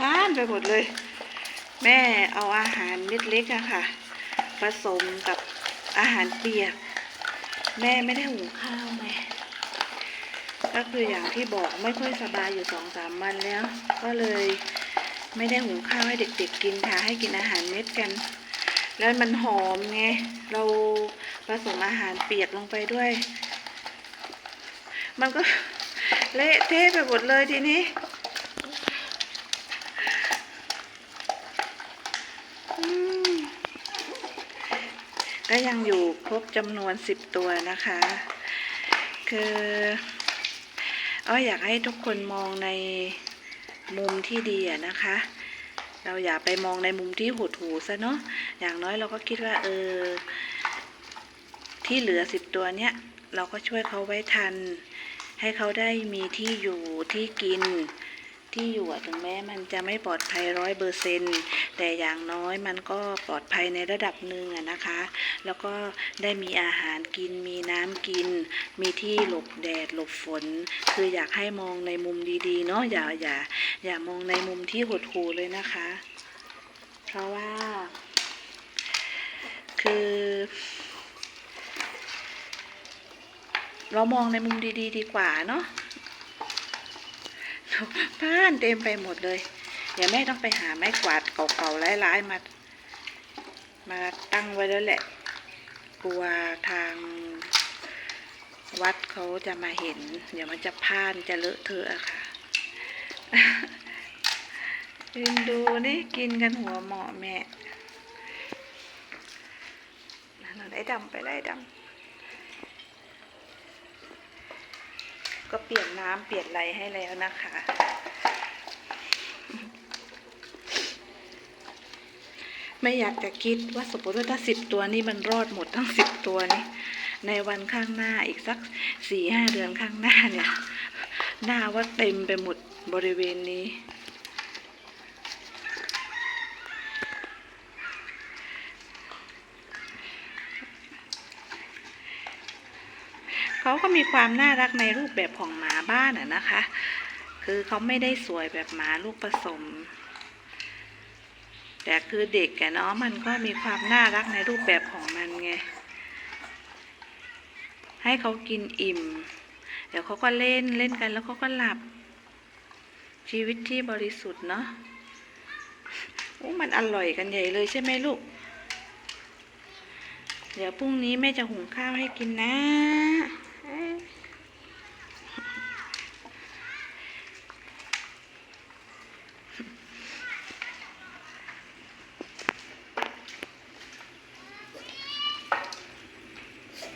พานไปหมดเลย แม่เอาอาหารเม็ดเล็กอะค่ะผสมกับอาหารเปียก แม่ไม่ได้หุงข้าวไงก็คืออย่างที่บอกไม่ค่อยสบายอยู่สองสามวันแล้ว ก็เลยไม่ได้หุงข้าวให้เด็กๆกินค่ะ ให้กินอาหารเม็ดกัน แล้วมันหอมไง เราผสมอาหารเปียกลงไปด้วย มันก็เละเทะไปหมดเลยทีนี้ ก็ยังอยู่ครบจำนวนสิบตัวนะคะ คืออ้ออยากให้ทุกคนมองในมุมที่ดีนะคะ เราอย่าไปมองในมุมที่หดหูซะเนาะอย่างน้อยเราก็คิดว่าเออที่เหลือสิบตัวเนี้ยเราก็ช่วยเขาไว้ทัน ให้เขาได้มีที่อยู่ที่กิน ที่อยู่ถึงแม้มันจะไม่ปลอดภัยร้อยเปอร์เซนแต่อย่างน้อยมันก็ปลอดภัยในระดับหนึ่งนะคะ แล้วก็ได้มีอาหารกิน มีน้ำกิน มีที่หลบแดดหลบฝน คืออยากให้มองในมุมดีๆเนาะอย่าอย่าอย่ามองในมุมที่หดหู่เลยนะคะ เพราะว่า คือเรามองในมุมดี ๆ ดีกว่าเนาะ บ้านเต็มไปหมดเลย เดี๋ยวแม่ต้องไปหาไม้กวาดเก่าๆหลายๆมา มาตั้งไว้แล้วแหละ กลัวทางวัดเขาจะมาเห็น เดี๋ยวมันจะพลาดจะเลอะเทอะค่ะกินดูนี่กินกันหัวเหมาะแม่ ได้ดำไปได้ดำ ก็เปลี่ยนน้ำเปลี่ยนอะไรให้แล้วนะคะ ไม่อยากจะคิดว่าสมมติว่าถ้าสิบตัวนี้มันรอดหมดทั้งสิบตัวนี้ในวันข้างหน้าอีกสักสี่ห้าเดือนข้างหน้าเนี่ย หน้าว่าเต็มไปหมดบริเวณนี้ เขาก็มีความน่ารักในรูปแบบของหมาบ้านอะนะคะ คือเขาไม่ได้สวยแบบหมาลูกผสม แต่คือเด็กอะเนาะมันก็มีความน่ารักในรูปแบบของมันไง ให้เขากินอิ่ม เดี๋ยวเขาก็เล่นเล่นกันแล้วเขาก็หลับ ชีวิตที่บริสุทธิ์เนาะโอ้มันอร่อยกันใหญ่เลยใช่ไหมลูก เดี๋ยวพรุ่งนี้แม่จะหุงข้าวให้กินนะ เอ้ย